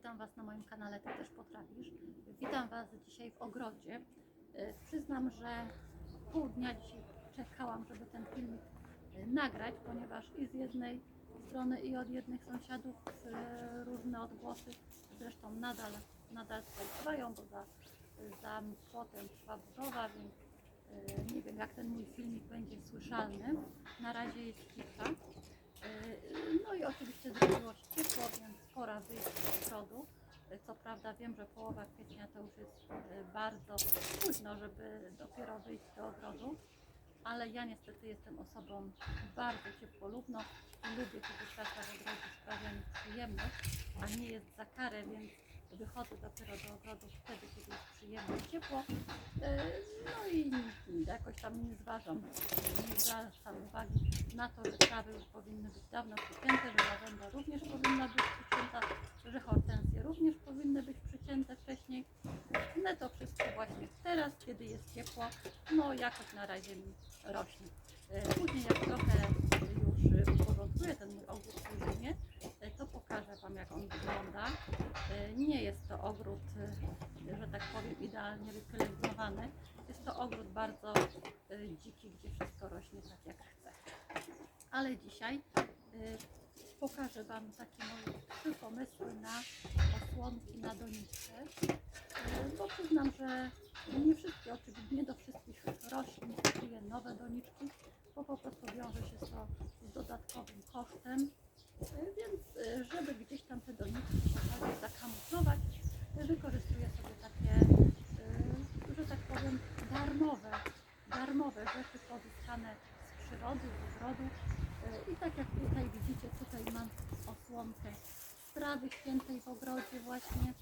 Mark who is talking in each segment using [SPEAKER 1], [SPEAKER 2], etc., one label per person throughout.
[SPEAKER 1] Witam Was na moim kanale Ty też potrafisz. Witam Was dzisiaj w ogrodzie. E, Przyznam, że pół dnia dzisiaj czekałam, żeby ten filmik e, nagrać, ponieważ i z jednej strony i od jednych sąsiadów e, różne odgłosy, zresztą nadal, nadal tutaj trwają, bo za, za płotem trwa budowa, więc nie wiem jak ten mój filmik będzie słyszalny. Na razie jest. Yy, No i oczywiście zrobiło się ciepło, więc pora wyjść z ogrodu. Yy, Co prawda wiem, że połowa kwietnia to już jest yy, bardzo późno, żeby dopiero wyjść do ogrodu, ale ja niestety jestem osobą bardzo ciepłolubną i lubię, kiedy praca w ogrodzie sprawia mi przyjemność, a nie jest za karę, więc wychodzę dopiero do ogrodu wtedy, kiedy jest przyjemnie ciepło. Yy, No i jakoś tam nie zważam, nie zwracam uwagi na to, że trawy już powinny być dawno przycięte, że lawenda również powinna być przycięta, że hortensje również powinny być przycięte wcześniej. No to wszystko właśnie teraz, kiedy jest ciepło, no jakoś na razie mi rośnie. E, Później jak trochę już uporządkuję ten mój ogród w zimie, e, to pokażę Wam jak on wygląda. E, Nie jest to ogród, że tak powiem, idealnie wypielęgnowany. Jest to ogród bardzo dziki, gdzie wszystko rośnie tak jak chce. Ale dzisiaj pokażę Wam takie moje trzy pomysły na osłonki na doniczkę. Y, bo przyznam, że nie wszystkie, oczywiście nie do wszystkich roślin kupuję nowe doniczki, bo po prostu wiąże się to z dodatkowym kosztem. Y, więc y, żeby gdzieś tam te doniczki zakamuflować, wykorzystuję sobie takie, że tak powiem, darmowe, darmowe rzeczy pozyskane z przyrody, z ogrodu. I tak jak tutaj widzicie, tutaj mam osłonkę trawy świętej w ogrodzie właśnie.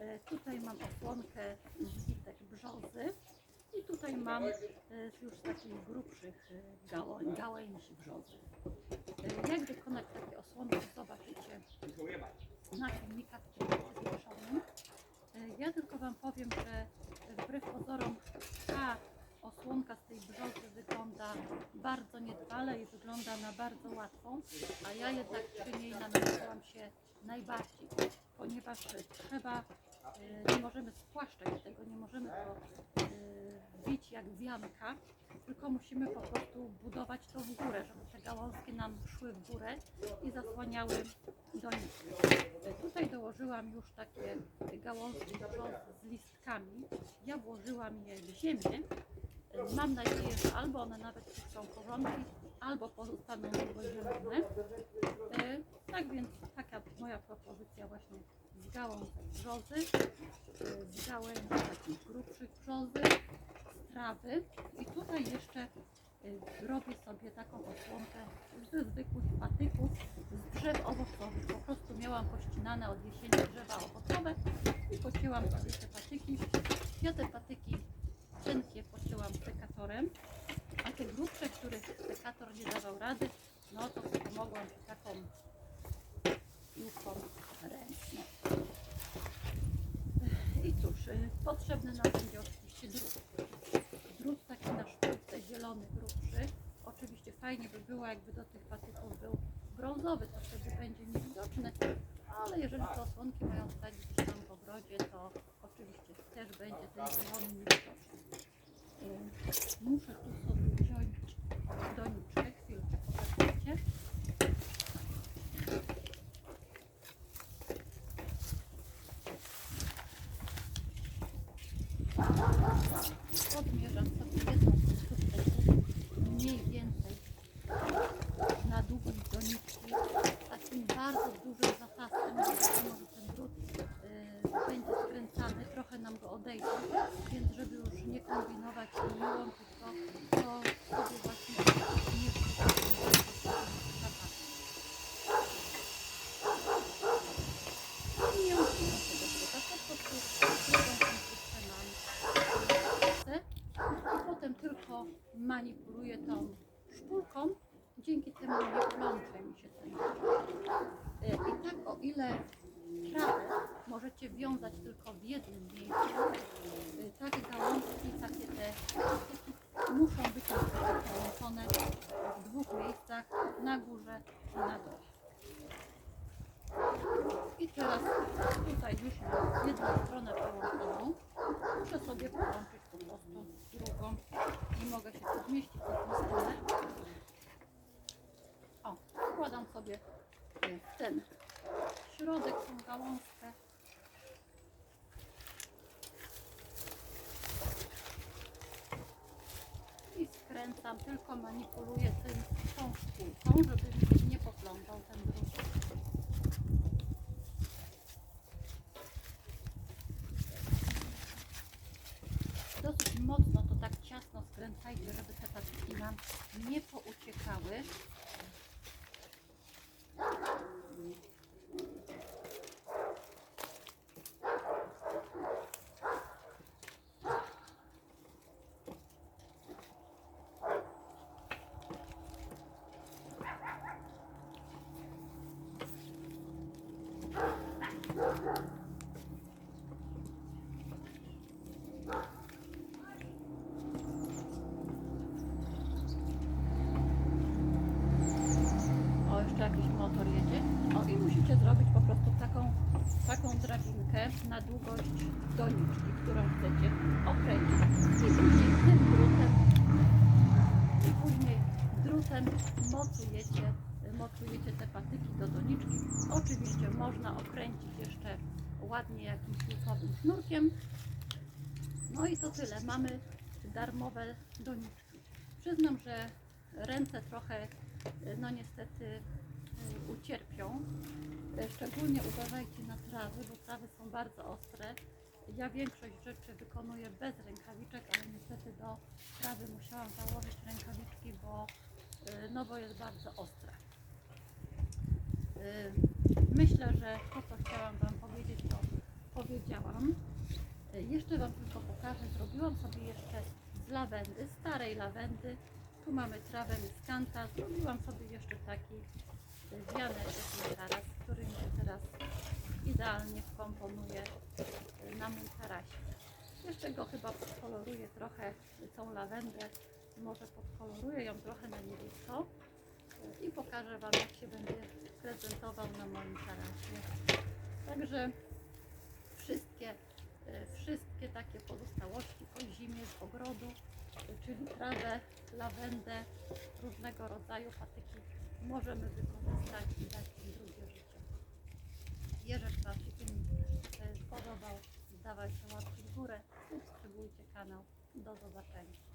[SPEAKER 1] Y, Tutaj mam osłonkę z witek brzozy. I tutaj mam y, już takich grubszych gałą- gałęzi brzozy. Jak wykonać takie osłonki zobaczycie na filmikach. Y, Ja tylko Wam powiem, że wbrew pozorom ta osłonka z tej brzozy wygląda bardzo niedbale i wygląda na bardzo łatwą, a ja jednak przy niej namęczyłam się najbardziej, ponieważ trzeba, y, nie możemy spłaszczać tego, nie możemy to bić jak wianka, tylko musimy po prostu budować to w górę, żeby te gałązki nam szły w górę i zasłaniały doniczkę. Y, Tutaj dołożyłam już takie gałązki z listkami. Ja włożyłam je w ziemię. Mam nadzieję, że albo one nawet puszczą korzonki, albo pozostaną zielone. Y, Tak więc taka moja propozycja właśnie z gałązek brzozy, z gałęzi takich grubszych brzozy, trawy. I tutaj jeszcze y, robię sobie taką osłonkę ze zwykłych patyków z drzew owocowych. Po prostu miałam pościnane od jesieni drzewa owocowe i pocięłam sobie te patyki. Ja te patyki cienkie pocięłam sekatorem, a te grubsze, których sekator nie dawał rady, no to sobie mogłam taką piłką ręczną. I cóż, y, potrzebny nam będzie oczywiście drut. Drut taki na szpulce, zielony, grubszy. Oczywiście fajnie by było, jakby do tych patyków był brązowy, to wtedy będzie niewidoczny, ale jeżeli te osłonki mają stać gdzieś tam w ogrodzie, to oczywiście też będzie ten zielony niewidoczny. Thank you. Manipuluję tą szpulką. Dzięki temu nie plącze mi się ten E, I tak o ile trawę możecie wiązać tylko w jednym miejscu, e, takie gałązki, takie te muszą być połączone w dwóch miejscach, na górze i na dole. I teraz tutaj już jedną stronę połączoną. Muszę sobie połączyć po prostu drugą. Nie mogę się podmieścić na tą stronę. O, wkładam sobie w ten środek, tą gałązkę. I skręcam, tylko manipuluję tym, tą szpulką, żeby nie poplątał ten drut. Dosyć mocno to tak ciasno skręcajcie, żeby te patyki nam nie pouciekały. O, jeszcze jakiś motor jedzie. O, i musicie zrobić po prostu taką, taką drabinkę na długość doniczki, którą chcecie okręcić. I później tym drutem, i później drutem mocujecie, mocujecie te patyki do doniczki. Oczywiście można okręcić jeszcze ładnie jakimś lukowym sznurkiem. No i to tyle. Mamy darmowe doniczki. Przyznam, że ręce trochę no niestety ucierpią. Y, Szczególnie uważajcie na trawy, bo trawy są bardzo ostre. Ja większość rzeczy wykonuję bez rękawiczek, ale niestety do trawy musiałam założyć rękawiczki, bo, y, no bo jest bardzo ostra. Y, Myślę, że to, co chciałam Wam powiedzieć, to powiedziałam. Jeszcze Wam tylko pokażę, zrobiłam sobie jeszcze z lawendy, starej lawendy, tu mamy trawę miskanta. Zrobiłam sobie jeszcze taki wianek taras, który się teraz idealnie wkomponuje y, na mój tarasie. Jeszcze go chyba podkoloruję trochę tą lawendę. Może podkoloruję ją trochę na niebiesko y, i pokażę Wam jak się będzie prezentował na moim tarasie. Także wszystkie, y, wszystkie takie pozostałości po zimie z ogrodu czyli trawę, lawendę, różnego rodzaju patyki możemy wykorzystać i dać im drugie życie. Jeżeli Wam się e, podobał, dawajcie łapki w górę, subskrybujcie kanał. Do zobaczenia.